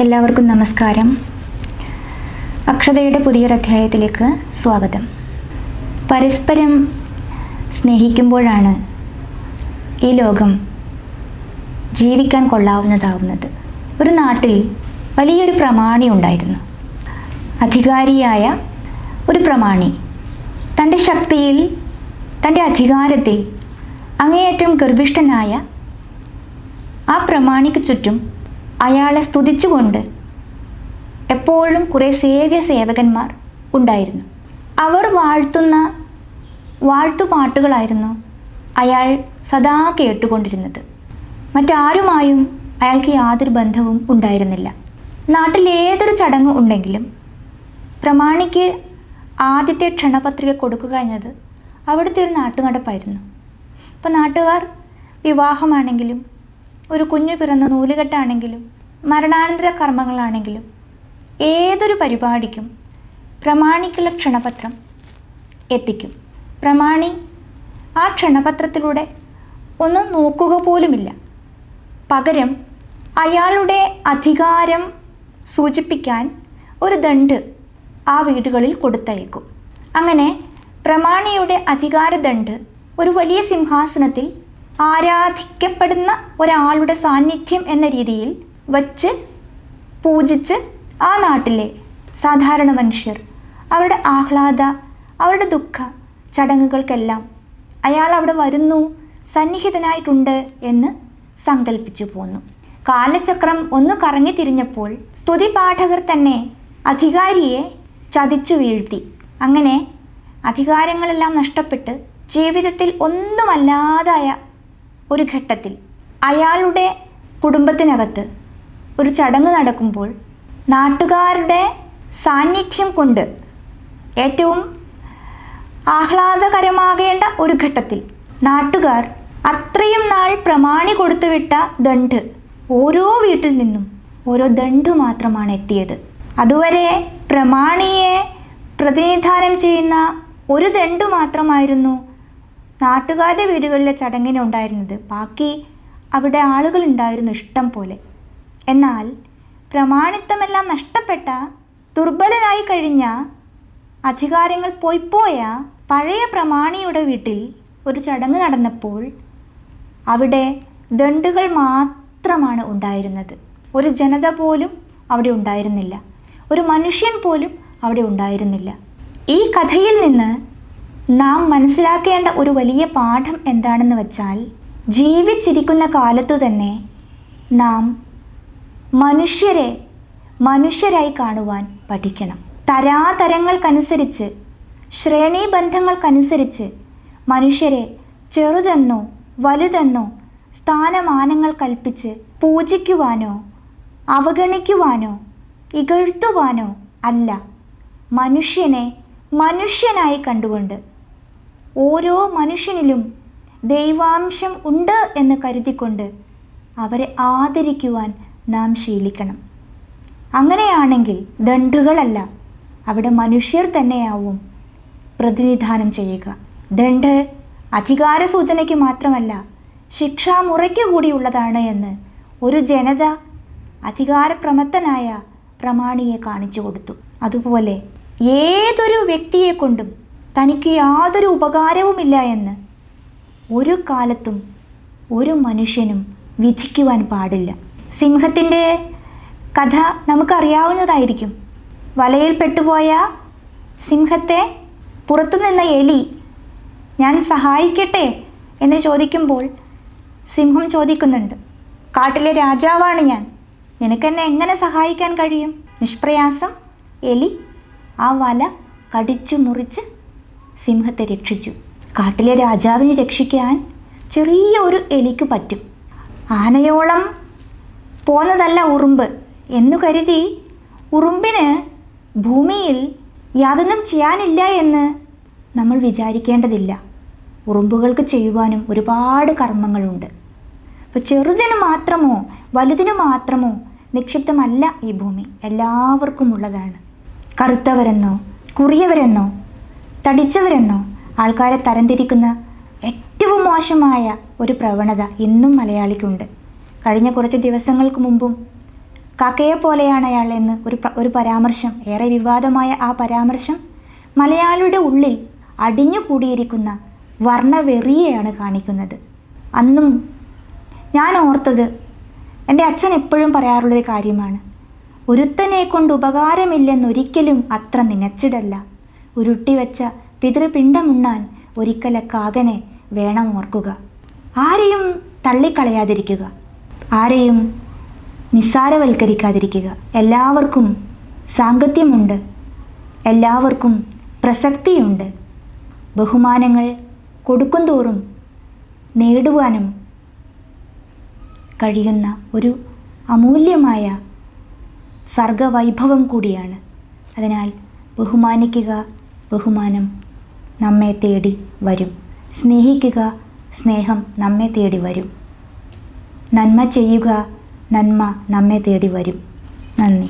എല്ലാവർക്കും നമസ്കാരം. അക്ഷതയുടെ പുതിയൊരധ്യായത്തിലേക്ക് സ്വാഗതം. പരസ്പരം സ്നേഹിക്കുമ്പോഴാണ് ഈ ലോകം ജീവിക്കാൻ കൊള്ളാവുന്നതാവുന്നത്. ഒരു നാട്ടിൽ വലിയൊരു പ്രമാണി ഉണ്ടായിരുന്നു. അധികാരിയായ ഒരു പ്രമാണി തന്റെ ശക്തിയിൽ തന്റെ അധികാരത്തിൽ അങ്ങേയറ്റം ഗർഭിഷ്ഠനായ ആ പ്രമാണിക്ക് ചുറ്റും അയാളെ സ്തുതിച്ചുകൊണ്ട് എപ്പോഴും കുറേ സേവ്യ സേവകന്മാർ ഉണ്ടായിരുന്നു. അവർ വാഴ്ത്തുന്ന വാഴ്ത്തുപാട്ടുകളായിരുന്നു അയാൾ സദാ കേട്ടുകൊണ്ടിരുന്നത്. മറ്റാരുമായും അയാൾക്ക് യാതൊരു ബന്ധവും ഉണ്ടായിരുന്നില്ല. നാട്ടിൽ ഏതൊരു ചടങ്ങ് ഉണ്ടെങ്കിലും പ്രമാണിക്ക് ആദ്യത്തെ ക്ഷണപത്രിക കൊടുക്കുക എന്നത് അവിടുത്തെ ഒരു നാട്ടുനടപ്പായിരുന്നു. അപ്പോൾ നാട്ടുകാർ വിവാഹമാണെങ്കിലും ഒരു കുഞ്ഞു പിറന്ന നൂലുകെട്ടാണെങ്കിലും മരണാനന്തര കർമ്മങ്ങളാണെങ്കിലും ഏതൊരു പരിപാടിക്കും പ്രമാണിക്കുള്ള ക്ഷണപത്രം എത്തിക്കും. പ്രമാണി ആ ക്ഷണപത്രത്തിലൂടെ ഒന്ന് നോക്കുക പോലുമില്ല. പകരം അയാളുടെ അധികാരം സൂചിപ്പിക്കാൻ ഒരു ദണ്ട് ആ വീടുകളിൽ കൊടുത്തയക്കും. അങ്ങനെ പ്രമാണിയുടെ അധികാരദണ്ട് ഒരു വലിയ സിംഹാസനത്തിൽ ആരാധിക്കപ്പെടുന്ന ഒരാളുടെ സാന്നിധ്യം എന്ന രീതിയിൽ വച്ച് പൂജിച്ച് ആ നാട്ടിലെ സാധാരണ മനുഷ്യർ അവരുടെ ആഹ്ലാദ അവരുടെ ദുഃഖ ചടങ്ങുകൾക്കെല്ലാം അയാൾ അവിടെ വരുന്നു സന്നിഹിതനായിട്ടുണ്ട് എന്ന് സങ്കല്പിച്ചു പോന്നു. കാലചക്രം ഒന്ന് കറങ്ങി തിരിഞ്ഞപ്പോൾ സ്തുതി പാഠകർ തന്നെ അധികാരിയെ ചതിച്ചു വീഴ്ത്തി. അങ്ങനെ അധികാരങ്ങളെല്ലാം നഷ്ടപ്പെട്ട് ജീവിതത്തിൽ ഒന്നുമല്ലാതായ ഒരു ഘട്ടത്തിൽ അയാളുടെ കുടുംബത്തിനകത്ത് ഒരു ചടങ്ങ് നടക്കുമ്പോൾ നാട്ടുകാരുടെ സാന്നിധ്യം കൊണ്ട് ഏറ്റവും ആഹ്ലാദകരമാകേണ്ട ഒരു ഘട്ടത്തിൽ നാട്ടുകാർ അത്രയും നാൾ പ്രമാണി കൊടുത്തുവിട്ട ദണ്ട് ഓരോ വീട്ടിൽ നിന്നും ഓരോ ദണ്ട് മാത്രമാണ് എത്തിയത്. അതുവരെ പ്രമാണിയെ പ്രതിനിധാനം ചെയ്യുന്ന ഒരു ദണ്ട് മാത്രമായിരുന്നു നാട്ടുകാരുടെ വീടുകളിലെ ചടങ്ങിന് ഉണ്ടായിരുന്നത്. ബാക്കി അവിടെ ആളുകൾ ഉണ്ടായിരുന്നു ഇഷ്ടം പോലെ. എന്നാൽ പ്രമാണിത്വമെല്ലാം നഷ്ടപ്പെട്ട ദുർബലനായി കഴിഞ്ഞ അധികാരങ്ങൾ പോയിപ്പോയ പഴയ പ്രമാണിയുടെ വീട്ടിൽ ഒരു ചടങ്ങ് നടന്നപ്പോൾ അവിടെ ദണ്ടുകൾ മാത്രമാണ് ഉണ്ടായിരുന്നത്. ഒരു ജനത പോലും അവിടെ ഉണ്ടായിരുന്നില്ല. ഒരു മനുഷ്യൻ പോലും അവിടെ ഉണ്ടായിരുന്നില്ല. ഈ കഥയിൽ നിന്ന് നാം മനസ്സിലാക്കേണ്ട ഒരു വലിയ പാഠം എന്താണെന്ന് വെച്ചാൽ ജീവിച്ചിരിക്കുന്ന കാലത്തു തന്നെ നാം മനുഷ്യരെ മനുഷ്യരായി കാണുവാൻ പഠിക്കണം. തരാതരങ്ങൾക്കനുസരിച്ച് ശ്രേണീബന്ധങ്ങൾക്കനുസരിച്ച് മനുഷ്യരെ ചെറുതെന്നോ വലുതെന്നോ സ്ഥാനമാനങ്ങൾ കൽപ്പിച്ച് പൂജിക്കുവാനോ അവഗണിക്കുവാനോ ഇകഴ്ത്തുവാനോ അല്ല. മനുഷ്യനെ മനുഷ്യനായി കണ്ടുകൊണ്ട് ഓരോ മനുഷ്യനിലും ദൈവാംശം ഉണ്ട് എന്ന് കരുതിക്കൊണ്ട് അവരെ ആദരിക്കുവാൻ നാം ശീലിക്കണം. അങ്ങനെയാണെങ്കിൽ ദണ്ഡുകളല്ല അവിടെ മനുഷ്യർ തന്നെയാവും പ്രതിനിധാനം ചെയ്യുക. ദണ്ട് അധികാര സൂചനയ്ക്ക് മാത്രമല്ല ശിക്ഷാമുറയ്ക്ക് കൂടിയുള്ളതാണ് എന്ന് ഒരു ജനത അധികാരപ്രമത്തനായ പ്രമാണിയെ കാണിച്ചു കൊടുത്തു. അതുപോലെ ഏതൊരു വ്യക്തിയെ കൊണ്ടും തനിക്ക് യാതൊരു ഉപകാരവുമില്ല എന്ന്. ഒരു കാലത്തും ഒരു മനുഷ്യനും വിധിക്കുവാൻ പാടില്ല. സിംഹത്തിന്റെ കഥ നമുക്കറിയാവുന്നതായിരിക്കും. വലയിൽ പെട്ടുപോയ സിംഹത്തെ പുറത്തുനിന്ന എലി ഞാൻ സഹായിക്കട്ടെ? എന്ന് ചോദിക്കുമ്പോൾ സിംഹം ചോദിക്കുന്നുണ്ട് കാട്ടിലെ രാജാവാണ് ഞാൻ. നിനക്കെന്നെ എങ്ങനെ സഹായിക്കാൻ കഴിയും? നിഷ്പ്രയാസം എലി. ആ വല കടിച്ചു മുറിച്ച് സിംഹത്തെ രക്ഷിച്ചു. കാട്ടിലെ രാജാവിനെ രക്ഷിക്കാൻ ചെറിയ ഒരു എലിക്ക് പറ്റും. ആനയോളം പോന്നതല്ല ഉറുമ്പ് എന്നു കരുതി ഉറുമ്പിന് ഭൂമിയിൽ യാതൊന്നും ചെയ്യാനില്ല എന്ന് നമ്മൾ വിചാരിക്കേണ്ടതില്ല. ഉറുമ്പുകൾക്ക് ചെയ്യുവാനും ഒരുപാട് കർമ്മങ്ങളുണ്ട്. അപ്പോൾ ചെറുതിന് മാത്രമോ വലുതിന് മാത്രമോ നിക്ഷിപ്തമല്ല ഈ ഭൂമി. എല്ലാവർക്കും ഉള്ളതാണ്. കറുത്തവരെന്നോ കുറിയവരെന്നോ തടിച്ചവരെന്നോ ആൾക്കാരെ തരംതിരിക്കുന്ന ഏറ്റവും മോശമായ ഒരു പ്രവണത ഇന്നും മലയാളിക്കുണ്ട്. കഴിഞ്ഞ കുറച്ച് ദിവസങ്ങൾക്ക് മുമ്പും കാക്കയെ പോലെയാണ് അയാൾ എന്ന് ഒരു ഒരു പരാമർശം ഏറെ വിവാദമായ ആ പരാമർശം മലയാളിയുടെ ഉള്ളിൽ അടിഞ്ഞുകൂടിയിരിക്കുന്ന വർണവെറിയെയാണ് കാണിക്കുന്നത്. അന്നും ഞാൻ ഓർത്തത് എന്റെ അച്ഛൻ എപ്പോഴും പറയാറുള്ളൊരു കാര്യമാണ് ഒരുത്തനെ കൊണ്ട് ഉപകാരമില്ലെന്നൊരിക്കലും അത്ര നനച്ചിടല്ല. ഉരുട്ടിവെച്ച പിതൃപിണ്ടമുണ്ണാൻ ഒരിക്കലെ കാകനെ വേണം ഓർക്കുക ആരെയും തള്ളിക്കളയാതിരിക്കുക. ആരെയും നിസ്സാരവൽക്കരിക്കാതിരിക്കുക. എല്ലാവർക്കും സാങ്കത്യമുണ്ട്. എല്ലാവർക്കും പ്രസക്തിയുണ്ട്. ബഹുമാനങ്ങൾ കൊടുക്കുന്തോറും നേടുവാനും കഴിയുന്ന ഒരു അമൂല്യമായ സർഗവൈഭവം കൂടിയാണ്. അതിനാൽ ബഹുമാനിക്കുക ബഹുമാനം നമ്മെ തേടി വരും. സ്നേഹിക്കുക സ്നേഹം നമ്മെ തേടി വരും. നന്മ ചെയ്യുക നന്മ നമ്മെ തേടി വരും. നന്ദി.